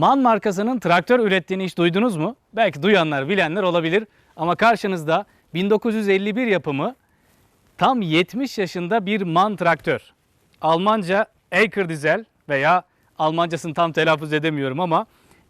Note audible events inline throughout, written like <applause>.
MAN markasının traktör ürettiğini hiç duydunuz mu? Belki duyanlar, bilenler olabilir. Ama karşınızda 1951 yapımı tam 70 yaşında bir MAN traktör. Almanca Aker dizel veya Almancasını tam telaffuz edemiyorum ama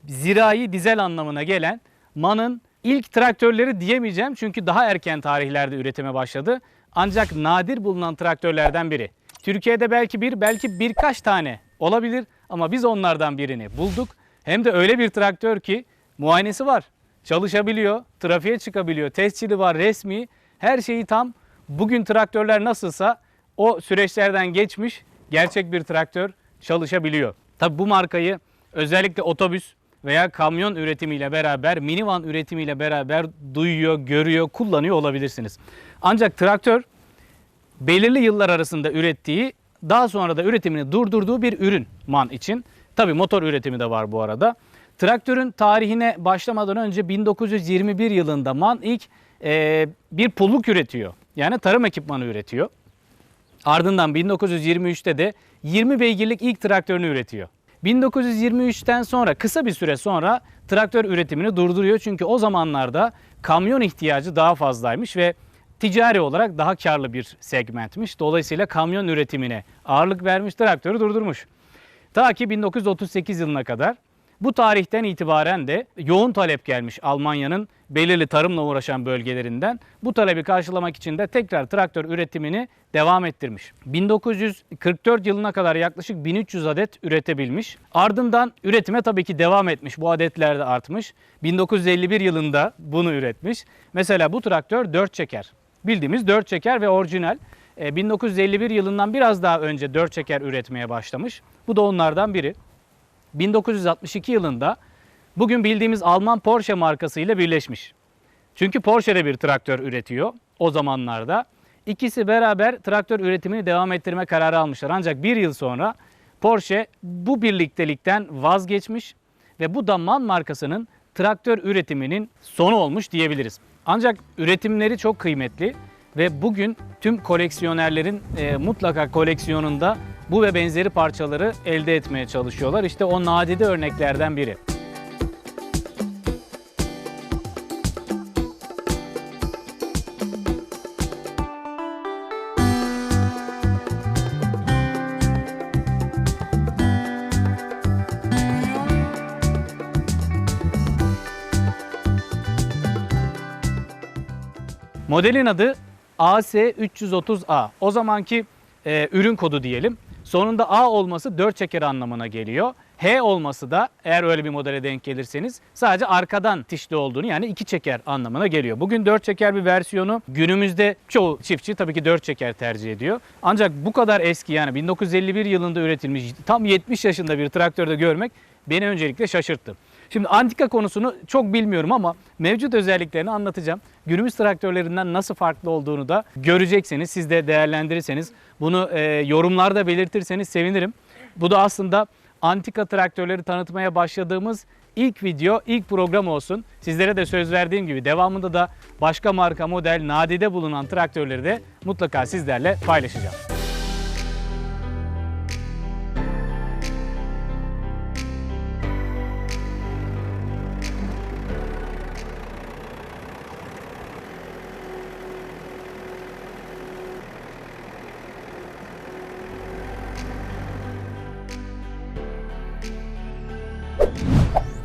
zirai dizel anlamına gelen MAN'ın ilk traktörleri diyemeyeceğim çünkü daha erken tarihlerde üretime başladı. Ancak nadir bulunan traktörlerden biri. Türkiye'de belki bir, belki birkaç tane olabilir ama biz onlardan birini bulduk. Hem de öyle bir traktör ki muayenesi var, çalışabiliyor, trafiğe çıkabiliyor, tescili var, resmi, her şeyi tam. Bugün traktörler nasılsa o süreçlerden geçmiş gerçek bir traktör çalışabiliyor. Tabi bu markayı özellikle otobüs veya kamyon üretimiyle beraber, minivan üretimiyle beraber duyuyor, görüyor, kullanıyor olabilirsiniz. Ancak traktör belirli yıllar arasında ürettiği, daha sonra da üretimini durdurduğu bir ürün MAN için. Tabi motor üretimi de var bu arada. Traktörün tarihine başlamadan önce 1921 yılında MAN ilk e, bir pulluk üretiyor. Yani tarım ekipmanı üretiyor. Ardından 1923'te de 20 beygirlik ilk traktörünü üretiyor. 1923'ten sonra kısa bir süre sonra traktör üretimini durduruyor. Çünkü o zamanlarda kamyon ihtiyacı daha fazlaymış ve ticari olarak daha karlı bir segmentmiş. Dolayısıyla kamyon üretimine ağırlık vermiş, traktörü durdurmuş. Ta ki 1938 yılına kadar bu tarihten itibaren de yoğun talep gelmiş Almanya'nın belirli tarımla uğraşan bölgelerinden. Bu talebi karşılamak için de tekrar traktör üretimini devam ettirmiş. 1944 yılına kadar yaklaşık 1300 adet üretebilmiş. Ardından üretime tabii ki devam etmiş. Bu adetler de artmış. 1951 yılında bunu üretmiş. Mesela bu traktör 4 çeker. Bildiğimiz 4 çeker ve orijinal. E, 1951 yılından biraz daha önce 4 çeker üretmeye başlamış. Bu da onlardan biri. 1962 yılında bugün bildiğimiz Alman Porsche markası ile birleşmiş. Çünkü Porsche de bir traktör üretiyor o zamanlarda. İkisi beraber traktör üretimini devam ettirme kararı almışlar. Ancak bir yıl sonra Porsche bu birliktelikten vazgeçmiş ve bu da MAN markasının traktör üretiminin sonu olmuş diyebiliriz. Ancak üretimleri çok kıymetli ve bugün tüm koleksiyonerlerin e, mutlaka koleksiyonunda bu ve benzeri parçaları elde etmeye çalışıyorlar. İşte o nadide örneklerden biri. Modelin adı AS330A. O zamanki e, ürün kodu diyelim. Sonunda A olması 4 çeker anlamına geliyor. H olması da eğer öyle bir modele denk gelirseniz sadece arkadan tişli olduğunu yani 2 çeker anlamına geliyor. Bugün 4 çeker bir versiyonu günümüzde çoğu çiftçi tabii ki 4 çeker tercih ediyor. Ancak bu kadar eski yani 1951 yılında üretilmiş tam 70 yaşında bir traktörde görmek beni öncelikle şaşırttı. Şimdi antika konusunu çok bilmiyorum ama mevcut özelliklerini anlatacağım. Günümüz traktörlerinden nasıl farklı olduğunu da göreceksiniz. Siz de değerlendirirseniz bunu e, yorumlarda belirtirseniz sevinirim. Bu da aslında antika traktörleri tanıtmaya başladığımız ilk video, ilk program olsun. Sizlere de söz verdiğim gibi devamında da başka marka model, nadide bulunan traktörleri de mutlaka sizlerle paylaşacağım.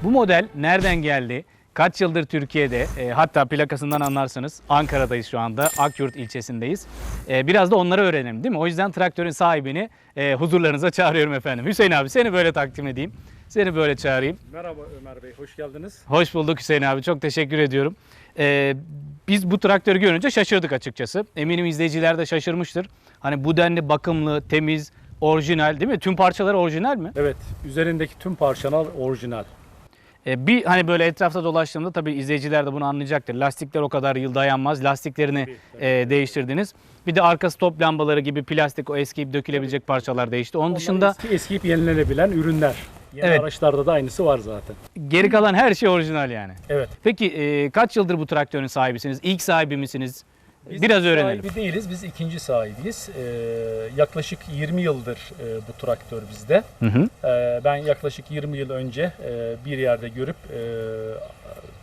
Bu model nereden geldi? Kaç yıldır Türkiye'de e, hatta plakasından anlarsınız Ankara'dayız şu anda Akyurt ilçesindeyiz. E, biraz da onları öğrenelim değil mi? O yüzden traktörün sahibini e, huzurlarınıza çağırıyorum efendim. Hüseyin abi seni böyle takdim edeyim. Seni böyle çağırayım. Merhaba Ömer Bey, hoş geldiniz. Hoş bulduk Hüseyin abi çok teşekkür ediyorum. E, biz bu traktörü görünce şaşırdık açıkçası. Eminim izleyiciler de şaşırmıştır. Hani bu denli bakımlı, temiz, orijinal değil mi? Tüm parçaları orijinal mi? Evet, üzerindeki tüm parçalar orijinal. E, bir hani böyle etrafta dolaştığımda tabii izleyiciler de bunu anlayacaktır. Lastikler o kadar yıl dayanmaz. Lastiklerini Tabii, tabii. e, değiştirdiniz. Bir de arka stop lambaları gibi plastik o eskiyip dökülebilecek parçalar değişti. Onun Onlar dışında eski, eskiyip yenilenebilen ürünler. Yeni Evet. araçlarda da aynısı var zaten. geri kalan her şey orijinal yani. Evet. Peki e, kaç yıldır bu traktörün sahibisiniz? İlk sahibi misiniz? Biz Biraz öğrenelim. Sahibi değiliz, biz ikinci sahibiyiz. Ee, yaklaşık 20 yıldır e, bu traktör bizde. Hı hı. Ee, ben yaklaşık 20 yıl önce e, bir yerde görüp e,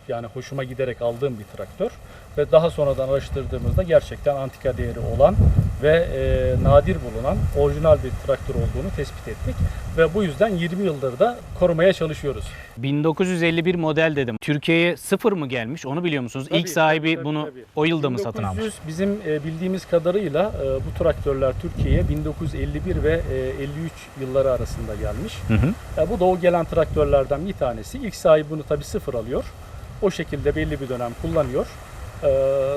yani hoşuma giderek aldığım bir traktör ve daha sonradan araştırdığımızda gerçekten antika değeri olan ve e, nadir bulunan orijinal bir traktör olduğunu tespit ettik ve bu yüzden 20 yıldır da korumaya çalışıyoruz. 1951 model dedim. Türkiye'ye sıfır mı gelmiş onu biliyor musunuz? Tabii, İlk sahibi tabii, bunu tabii. o yılda mı satın almış? 1900 bizim e, bildiğimiz kadarıyla e, bu traktörler Türkiye'ye 1951 ve e, 53 yılları arasında gelmiş. Hı hı. E, bu da o gelen traktörlerden bir tanesi. İlk sahibi bunu tabi sıfır alıyor. O şekilde belli bir dönem kullanıyor. E,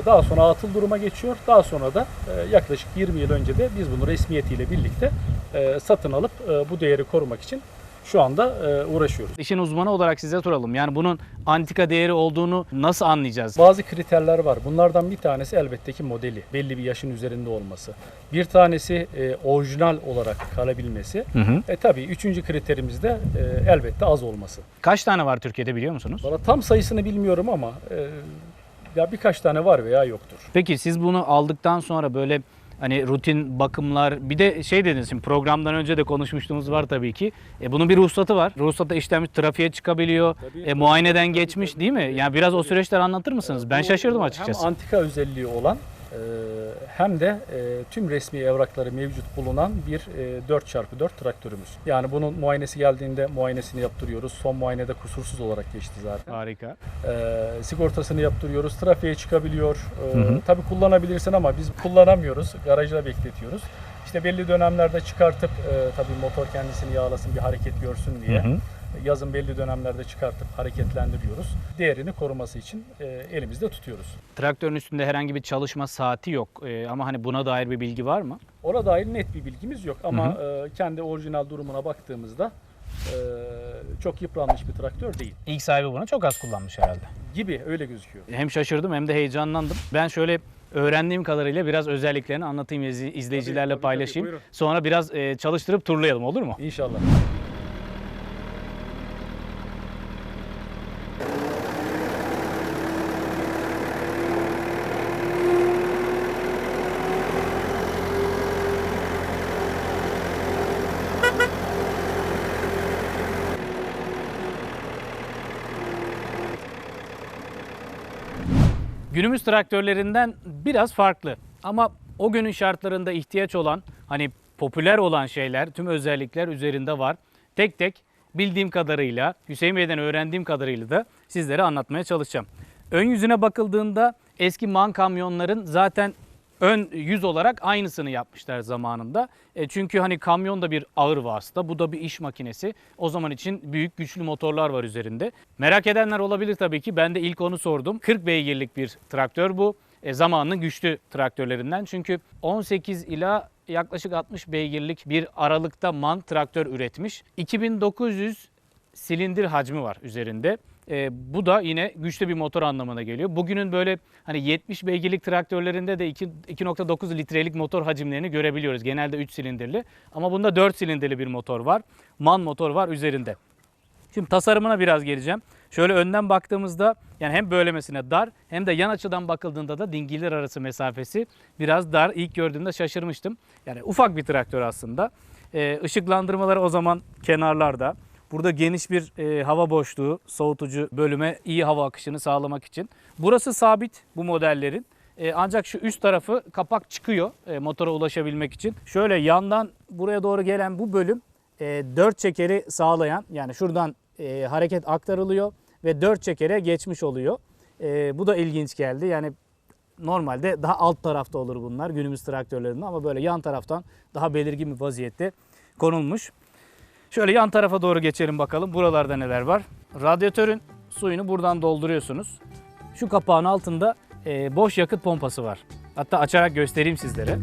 Daha sonra atıl duruma geçiyor. Daha sonra da e, yaklaşık 20 yıl önce de biz bunu resmiyetiyle birlikte e, satın alıp e, bu değeri korumak için şu anda uğraşıyoruz. İşin uzmanı olarak size soralım. Yani bunun antika değeri olduğunu nasıl anlayacağız? Bazı kriterler var. Bunlardan bir tanesi elbette ki modeli. Belli bir yaşın üzerinde olması. Bir tanesi orijinal olarak kalabilmesi. Hı hı. E tabii üçüncü kriterimiz de elbette az olması. Kaç tane var Türkiye'de biliyor musunuz? Valla tam sayısını bilmiyorum ama e, ya birkaç tane var veya yoktur. Peki siz bunu aldıktan sonra böyle hani rutin bakımlar bir de şey dediniz şimdi programdan önce de konuşmuştuğumuz var tabii ki. E, bunun bir ruhsatı var. Ruhsatı işlenmiş trafiğe çıkabiliyor. Tabii, E, muayeneden tabii, geçmiş tabii, değil mi? Yani biraz o tabii. süreçleri anlatır mısınız? Ben şaşırdım e, açıkçası. Hem antika özelliği olan e, hem de e, tüm resmi evrakları mevcut bulunan bir e, 4x4 traktörümüz. Yani bunun muayenesi geldiğinde muayenesini yaptırıyoruz. Son muayenede kusursuz olarak geçti zaten. Harika. E, sigortasını yaptırıyoruz. Trafiğe çıkabiliyor. E, Hı hı. Tabii kullanabilirsin ama biz kullanamıyoruz. Garajda bekletiyoruz. İşte belli dönemlerde çıkartıp e, tabii motor kendisini yağlasın bir hareket görsün diye. Hı hı. Yazın belli dönemlerde çıkartıp hareketlendiriyoruz. Değerini koruması için e, elimizde tutuyoruz. Traktörün üstünde herhangi bir çalışma saati yok. E, ama hani buna dair bir bilgi var mı? Ona dair net bir bilgimiz yok ama Hı e, kendi orijinal durumuna baktığımızda çok yıpranmış bir traktör değil İlk sahibi bunu çok az kullanmış herhalde. gibi öyle gözüküyor. Hem şaşırdım hem de heyecanlandım. Ben şöyle öğrendiğim kadarıyla biraz özelliklerini anlatayım izle- izleyicilerle tabii, paylaşayım. buyurun. Sonra biraz çalıştırıp turlayalım olur mu? İnşallah. Günümüz traktörlerinden biraz farklı. Ama o günün şartlarında ihtiyaç olan, hani popüler olan şeyler, tüm özellikler üzerinde var. Tek tek bildiğim kadarıyla, Hüseyin Bey'den öğrendiğim kadarıyla da sizlere anlatmaya çalışacağım. Ön yüzüne bakıldığında eski MAN kamyonların zaten ön yüz olarak aynısını yapmışlar zamanında. E çünkü hani kamyon da bir ağır vasıta, bu da bir iş makinesi. O zaman için büyük güçlü motorlar var üzerinde. Merak edenler olabilir tabii ki. Ben de ilk onu sordum. 40 beygirlik bir traktör bu. E, zamanının güçlü traktörlerinden. Çünkü 18 ila yaklaşık 60 beygirlik bir aralıkta MAN traktör üretmiş. 2900 silindir hacmi var üzerinde. E, bu da yine güçlü bir motor anlamına geliyor. Bugünün böyle hani 70 beygirlik traktörlerinde de iki- 2.9 litrelik motor hacimlerini görebiliyoruz. Genelde 3 silindirli ama bunda 4 silindirli bir motor var. MAN motor var üzerinde. Şimdi tasarımına biraz geleceğim. Şöyle önden baktığımızda yani hem böylemesine dar hem de yan açıdan bakıldığında da dingiller arası mesafesi biraz dar. İlk gördüğümde şaşırmıştım. Yani ufak bir traktör aslında. Ee, o zaman kenarlarda. Burada geniş bir e, hava boşluğu, soğutucu bölüme iyi hava akışını sağlamak için. Burası sabit bu modellerin. E, ancak şu üst tarafı kapak çıkıyor e, motora ulaşabilmek için. Şöyle yandan buraya doğru gelen bu bölüm e, 4 çekeri sağlayan yani şuradan e, hareket aktarılıyor ve 4 çekere geçmiş oluyor. E, bu da ilginç geldi. Yani normalde daha alt tarafta olur bunlar günümüz traktörlerinde ama böyle yan taraftan daha belirgin bir vaziyette konulmuş. Şöyle yan tarafa doğru geçelim bakalım. Buralarda neler var? Radyatörün suyunu buradan dolduruyorsunuz. Şu kapağın altında e, boş yakıt pompası var. Hatta açarak göstereyim sizlere.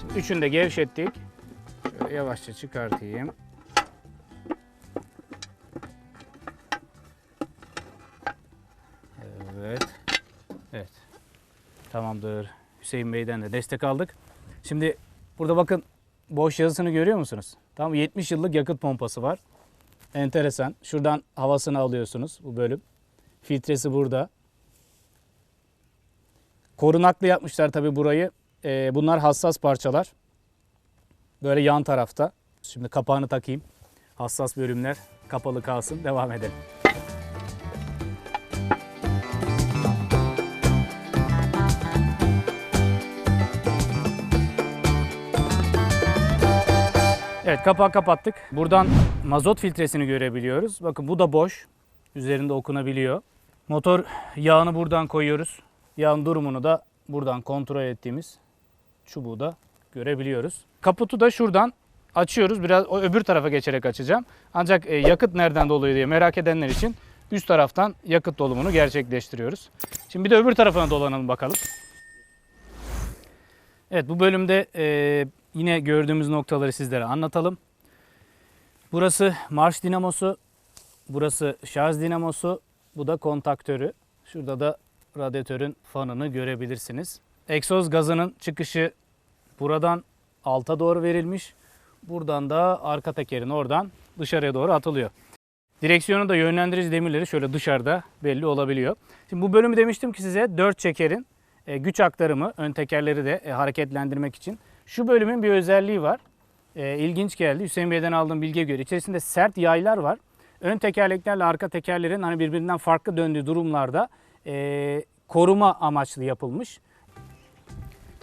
Şimdi üçünü de gevşettik. Şöyle yavaşça çıkartayım. Tamamdır. Hüseyin Bey'den de destek aldık. Şimdi burada bakın boş yazısını görüyor musunuz? Tam 70 yıllık yakıt pompası var. Enteresan. Şuradan havasını alıyorsunuz bu bölüm. Filtresi burada. Korunaklı yapmışlar tabi burayı. Ee, bunlar hassas parçalar. Böyle yan tarafta. Şimdi kapağını takayım. Hassas bölümler kapalı kalsın. Devam edelim. Evet kapağı kapattık. Buradan mazot filtresini görebiliyoruz. Bakın bu da boş. Üzerinde okunabiliyor. Motor yağını buradan koyuyoruz. Yağın durumunu da buradan kontrol ettiğimiz çubuğu da görebiliyoruz. Kaputu da şuradan açıyoruz. Biraz o öbür tarafa geçerek açacağım. Ancak e, yakıt nereden doluyor diye merak edenler için üst taraftan yakıt dolumunu gerçekleştiriyoruz. Şimdi bir de öbür tarafına dolanalım bakalım. Evet bu bölümde e, yine gördüğümüz noktaları sizlere anlatalım. Burası marş dinamosu, burası şarj dinamosu, bu da kontaktörü. Şurada da radyatörün fanını görebilirsiniz. Egzoz gazının çıkışı buradan alta doğru verilmiş. Buradan da arka tekerin oradan dışarıya doğru atılıyor. Direksiyonun da yönlendirici demirleri şöyle dışarıda belli olabiliyor. Şimdi bu bölümü demiştim ki size 4 çekerin e, güç aktarımı, ön tekerleri de e, hareketlendirmek için. Şu bölümün bir özelliği var. E, ilginç geldi. Hüseyin Bey'den aldığım bilgiye göre içerisinde sert yaylar var. Ön tekerleklerle arka tekerlerin hani birbirinden farklı döndüğü durumlarda e, koruma amaçlı yapılmış.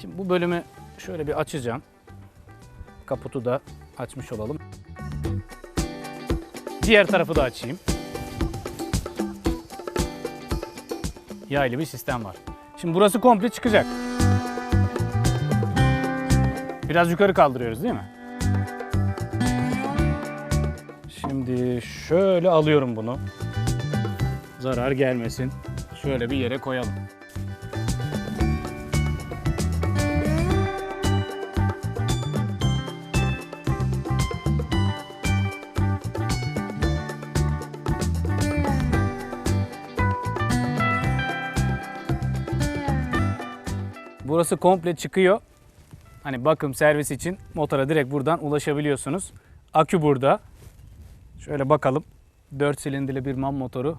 Şimdi bu bölümü şöyle bir açacağım. Kaputu da açmış olalım. Diğer tarafı da açayım. Yaylı bir sistem var. Şimdi burası komple çıkacak. Biraz yukarı kaldırıyoruz değil mi? Şimdi şöyle alıyorum bunu. Zarar gelmesin. Şöyle bir yere koyalım. Burası komple çıkıyor. Hani bakım servis için motora direkt buradan ulaşabiliyorsunuz. Akü burada. Şöyle bakalım. 4 silindirli bir MAN motoru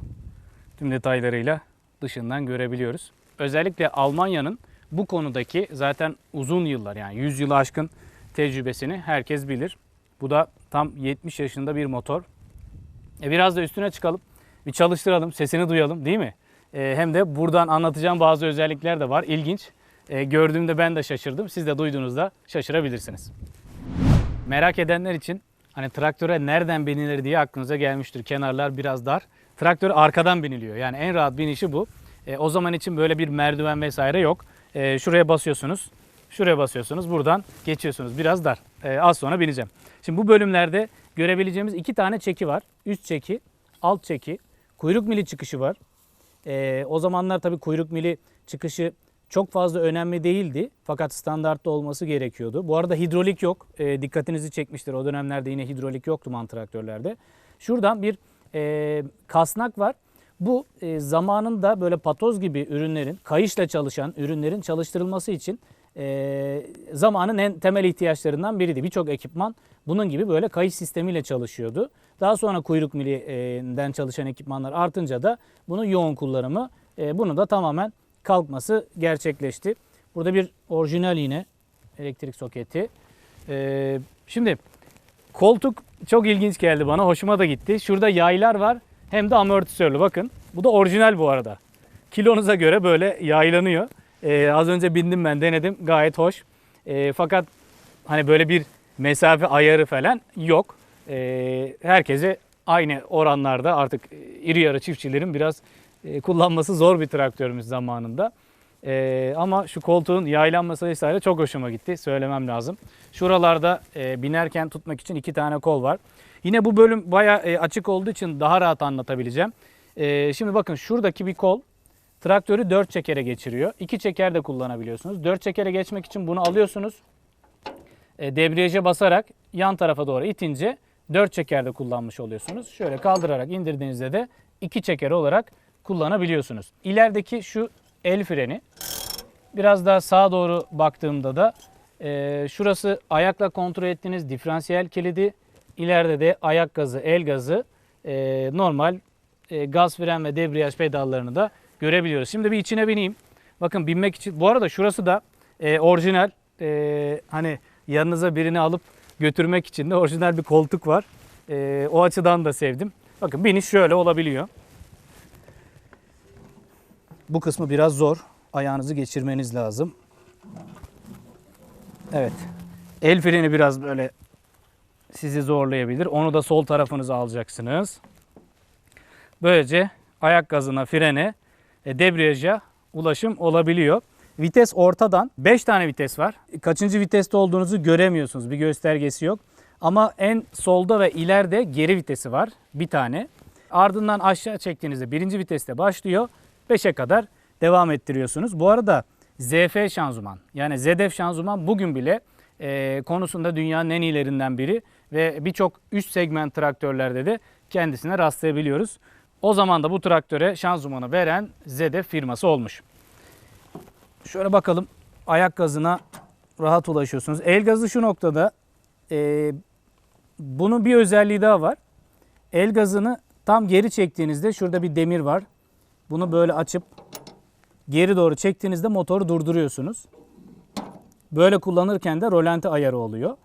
tüm detaylarıyla dışından görebiliyoruz. Özellikle Almanya'nın bu konudaki zaten uzun yıllar yani 100 yılı aşkın tecrübesini herkes bilir. Bu da tam 70 yaşında bir motor. E biraz da üstüne çıkalım. Bir çalıştıralım, sesini duyalım değil mi? E, hem de buradan anlatacağım bazı özellikler de var. İlginç. E, gördüğümde ben de şaşırdım. Siz de duyduğunuzda şaşırabilirsiniz. Merak edenler için hani traktöre nereden binilir diye aklınıza gelmiştir. Kenarlar biraz dar. Traktör arkadan biniliyor. Yani en rahat binişi bu. E, o zaman için böyle bir merdiven vesaire yok. E, şuraya basıyorsunuz. Şuraya basıyorsunuz. Buradan geçiyorsunuz. Biraz dar. E, az sonra bineceğim. Şimdi bu bölümlerde görebileceğimiz iki tane çeki var. Üst çeki, alt çeki. Kuyruk mili çıkışı var. E, o zamanlar tabii kuyruk mili çıkışı çok fazla önemli değildi. Fakat standartta olması gerekiyordu. Bu arada hidrolik yok. E, dikkatinizi çekmiştir. O dönemlerde yine hidrolik yoktu man traktörlerde. Şuradan bir e, kasnak var. Bu e, zamanında böyle patoz gibi ürünlerin, kayışla çalışan ürünlerin çalıştırılması için e, zamanın en temel ihtiyaçlarından biriydi. Birçok ekipman bunun gibi böyle kayış sistemiyle çalışıyordu. Daha sonra kuyruk milinden çalışan ekipmanlar artınca da bunun yoğun kullanımı, e, bunu da tamamen kalkması gerçekleşti. Burada bir orijinal yine elektrik soketi. Ee, şimdi koltuk çok ilginç geldi bana. Hoşuma da gitti. Şurada yaylar var. Hem de amortisörlü. Bakın. Bu da orijinal bu arada. Kilonuza göre böyle yaylanıyor. Ee, az önce bindim ben denedim. Gayet hoş. Ee, fakat hani böyle bir mesafe ayarı falan yok. Ee, herkese aynı oranlarda artık iri yarı çiftçilerin biraz e, kullanması zor bir traktörümüz zamanında. E, ama şu koltuğun yaylanması vesaire çok hoşuma gitti. Söylemem lazım. Şuralarda e, binerken tutmak için iki tane kol var. Yine bu bölüm baya e, açık olduğu için daha rahat anlatabileceğim. E, şimdi bakın şuradaki bir kol traktörü dört çekere geçiriyor. İki çeker de kullanabiliyorsunuz. Dört çekere geçmek için bunu alıyorsunuz. E, debriyaja basarak yan tarafa doğru itince dört çekerde kullanmış oluyorsunuz. Şöyle kaldırarak indirdiğinizde de iki çeker olarak kullanabiliyorsunuz. İlerideki şu el freni. Biraz daha sağa doğru baktığımda da e, şurası ayakla kontrol ettiğiniz diferansiyel kilidi. İleride de ayak gazı, el gazı e, normal e, gaz fren ve debriyaj pedallarını da görebiliyoruz. Şimdi bir içine bineyim. Bakın binmek için bu arada şurası da e, orijinal e, hani yanınıza birini alıp götürmek için de orijinal bir koltuk var. E, o açıdan da sevdim. Bakın biniş şöyle olabiliyor. Bu kısmı biraz zor. Ayağınızı geçirmeniz lazım. Evet. El freni biraz böyle sizi zorlayabilir. Onu da sol tarafınıza alacaksınız. Böylece ayak gazına, frene, e, debriyaja ulaşım olabiliyor. Vites ortadan 5 tane vites var. Kaçıncı viteste olduğunuzu göremiyorsunuz. Bir göstergesi yok. Ama en solda ve ileride geri vitesi var. Bir tane. Ardından aşağı çektiğinizde birinci viteste başlıyor. 5'e kadar devam ettiriyorsunuz. Bu arada ZF şanzıman yani ZDF şanzıman bugün bile e, konusunda dünyanın en iyilerinden biri ve birçok üst segment traktörlerde de kendisine rastlayabiliyoruz. O zaman da bu traktöre şanzımanı veren ZDF firması olmuş. Şöyle bakalım ayak gazına rahat ulaşıyorsunuz. El gazı şu noktada e, bunun bir özelliği daha var. El gazını tam geri çektiğinizde şurada bir demir var. Bunu böyle açıp geri doğru çektiğinizde motoru durduruyorsunuz. Böyle kullanırken de rolanti ayarı oluyor.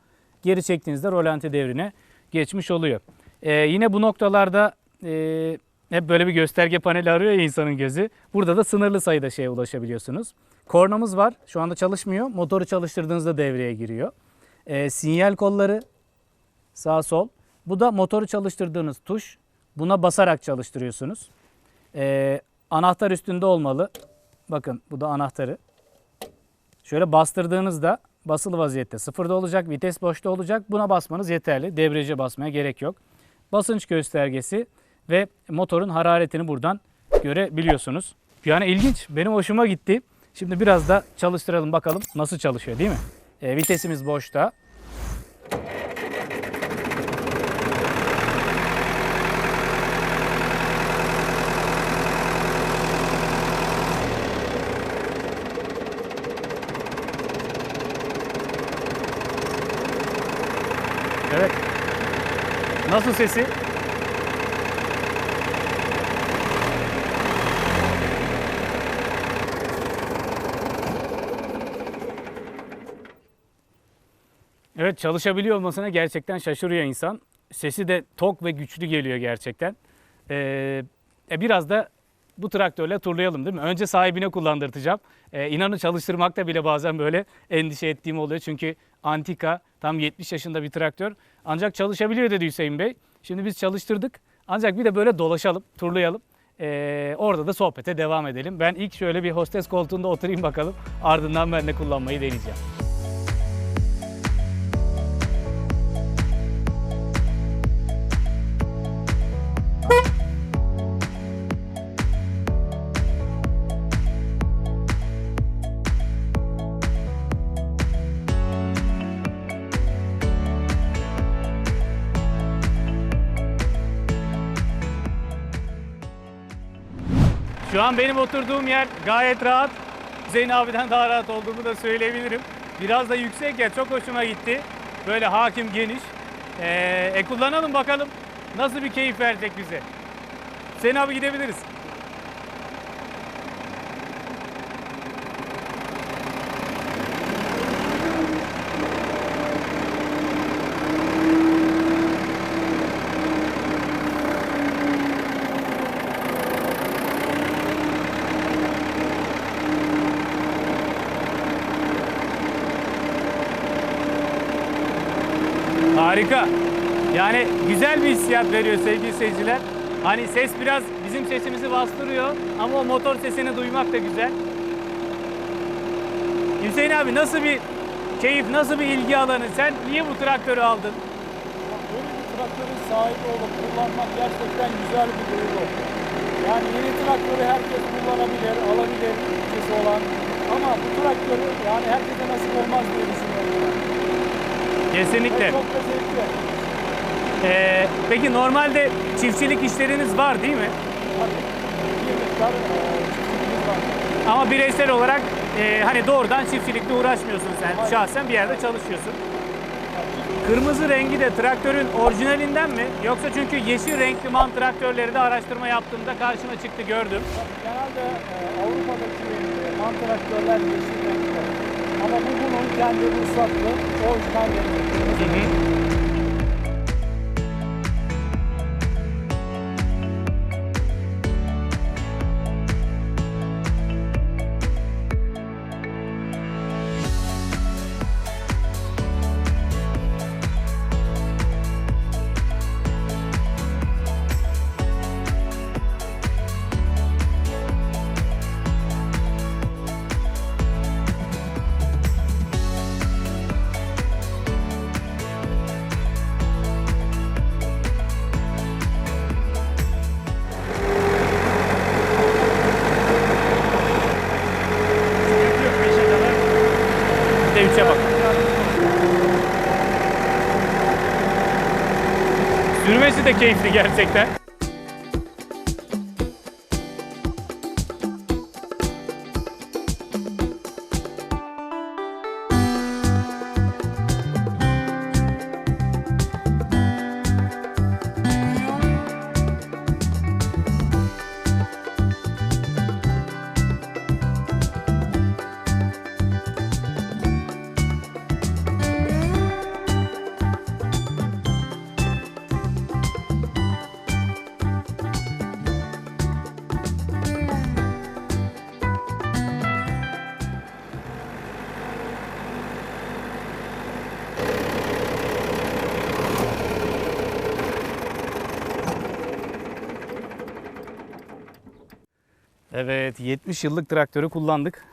Geri çektiğinizde rolanti devrine geçmiş oluyor. Ee, yine bu noktalarda e, hep böyle bir gösterge paneli arıyor ya insanın gözü. Burada da sınırlı sayıda şeye ulaşabiliyorsunuz. Kornamız var. Şu anda çalışmıyor. Motoru çalıştırdığınızda devreye giriyor. Ee, sinyal kolları sağ sol. Bu da motoru çalıştırdığınız tuş. Buna basarak çalıştırıyorsunuz. Ee, anahtar üstünde olmalı. Bakın bu da anahtarı. Şöyle bastırdığınızda basılı vaziyette sıfırda olacak, vites boşta olacak. Buna basmanız yeterli. Debriyaja basmaya gerek yok. Basınç göstergesi ve motorun hararetini buradan görebiliyorsunuz. Yani ilginç. Benim hoşuma gitti. Şimdi biraz da çalıştıralım bakalım nasıl çalışıyor değil mi? Ee, vitesimiz boşta. Evet. Nasıl sesi? Evet çalışabiliyor olmasına gerçekten şaşırıyor insan. Sesi de tok ve güçlü geliyor gerçekten. Ee, e, biraz da bu traktörle turlayalım değil mi? Önce sahibine kullandırtacağım. Ee, inanın çalıştırmakta bile bazen böyle endişe ettiğim oluyor. Çünkü antika tam 70 yaşında bir traktör. Ancak çalışabiliyor dedi Hüseyin Bey. Şimdi biz çalıştırdık. Ancak bir de böyle dolaşalım, turlayalım. Ee, orada da sohbete devam edelim. Ben ilk şöyle bir hostes koltuğunda oturayım bakalım. Ardından ben de kullanmayı deneyeceğim. An benim oturduğum yer gayet rahat. Hüseyin abiden daha rahat olduğumu da söyleyebilirim. Biraz da yüksek yer çok hoşuma gitti. Böyle hakim geniş. Ee, e kullanalım bakalım nasıl bir keyif verecek bize. Hüseyin abi gidebiliriz. Harika. Yani güzel bir hissiyat veriyor sevgili seyirciler. Hani ses biraz bizim sesimizi bastırıyor ama o motor sesini duymak da güzel. Hüseyin abi nasıl bir keyif, nasıl bir ilgi alanı? Sen niye bu traktörü aldın? Böyle bir traktörün sahibi olup kullanmak gerçekten güzel bir duygu. Yani yeni traktörü herkes kullanabilir, alabilir bütçesi olan. Ama bu traktörü yani herkese nasip olmaz diye düşünüyorum. Kesinlikle. Ve çok da zevkli. Ee, peki normalde çiftçilik işleriniz var değil mi? Bir miktar eee, çiftçiliğimiz var. Ama bireysel olarak e, hani doğrudan çiftçilikle uğraşmıyorsun sen. Şahsen bir yerde çalışıyorsun. kırmızı rengi de traktörün orijinalinden mi? Yoksa çünkü yeşil renkli man traktörleri de araştırma yaptığımda karşıma çıktı gördüm. Genelde e, Avrupa'daki e, man traktörler yeşil renkli. Ama bu bunun kendi ruhsatlı orijinal rengi. Yapıyor Sürmesi de keyifli gerçekten. Evet 70 yıllık traktörü kullandık.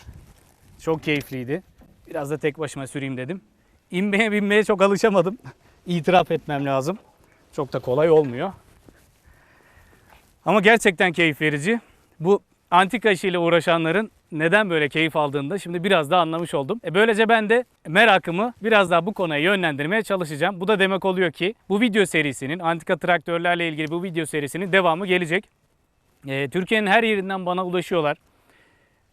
Çok keyifliydi. Biraz da tek başıma süreyim dedim. İnmeye binmeye çok alışamadım. <laughs> İtiraf etmem lazım. Çok da kolay olmuyor. Ama gerçekten keyif verici. Bu antika işiyle uğraşanların neden böyle keyif aldığını da şimdi biraz daha anlamış oldum. E böylece ben de merakımı biraz daha bu konuya yönlendirmeye çalışacağım. Bu da demek oluyor ki bu video serisinin antika traktörlerle ilgili bu video serisinin devamı gelecek. E, Türkiye'nin her yerinden bana ulaşıyorlar.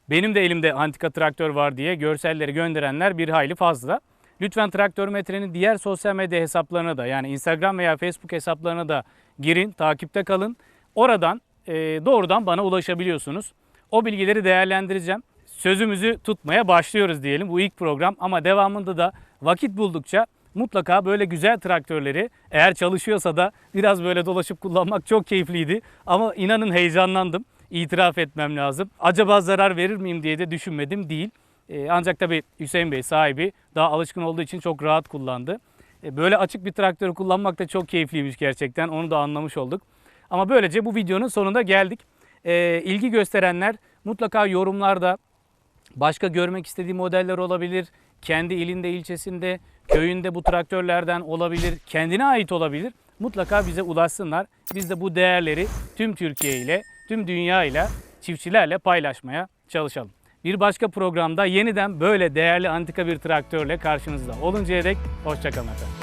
Benim de elimde antika traktör var diye görselleri gönderenler bir hayli fazla. Lütfen Traktör Metre'nin diğer sosyal medya hesaplarına da yani Instagram veya Facebook hesaplarına da girin, takipte kalın. Oradan e, doğrudan bana ulaşabiliyorsunuz. O bilgileri değerlendireceğim. Sözümüzü tutmaya başlıyoruz diyelim bu ilk program ama devamında da vakit buldukça mutlaka böyle güzel traktörleri eğer çalışıyorsa da biraz böyle dolaşıp kullanmak çok keyifliydi. Ama inanın heyecanlandım. İtiraf etmem lazım. Acaba zarar verir miyim diye de düşünmedim değil. Ee, ancak tabii Hüseyin Bey sahibi daha alışkın olduğu için çok rahat kullandı. Ee, böyle açık bir traktörü kullanmak da çok keyifliymiş gerçekten. Onu da anlamış olduk. Ama böylece bu videonun sonunda geldik. Ee, ilgi gösterenler mutlaka yorumlarda başka görmek istediği modeller olabilir. Kendi ilinde, ilçesinde, köyünde bu traktörlerden olabilir. Kendine ait olabilir. Mutlaka bize ulaşsınlar. Biz de bu değerleri tüm Türkiye ile, tüm dünya ile, çiftçilerle paylaşmaya çalışalım. Bir başka programda yeniden böyle değerli antika bir traktörle karşınızda oluncaya dek hoşçakalın efendim.